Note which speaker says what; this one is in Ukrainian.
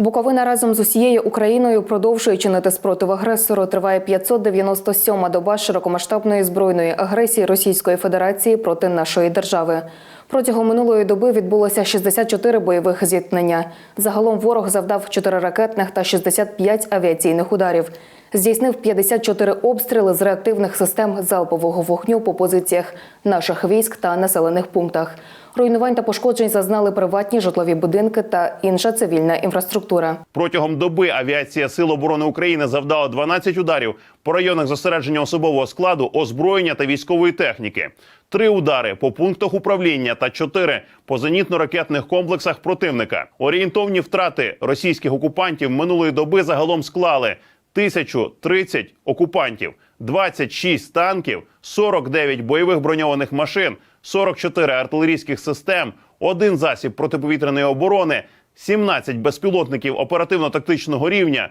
Speaker 1: Буковина разом з усією Україною продовжує чинити спротив агресору. Триває 597-ма доба широкомасштабної збройної агресії Російської Федерації проти нашої держави. Протягом минулої доби відбулося 64 бойових зіткнення. Загалом ворог завдав 4 ракетних та 65 авіаційних ударів. Здійснив 54 обстріли з реактивних систем залпового вогню по позиціях наших військ та населених пунктах. Руйнувань та пошкоджень зазнали приватні житлові будинки та інша цивільна інфраструктура.
Speaker 2: Протягом доби авіація Сил оборони України завдала 12 ударів по районах зосередження особового складу, озброєння та військової техніки, три удари по пунктах управління та чотири по зенітно-ракетних комплексах противника. Орієнтовні втрати російських окупантів минулої доби загалом склали 1030 окупантів, 26 танків, 49 бойових броньованих машин, 44 артилерійських систем, один засіб протиповітряної оборони, 17 безпілотників оперативно-тактичного рівня,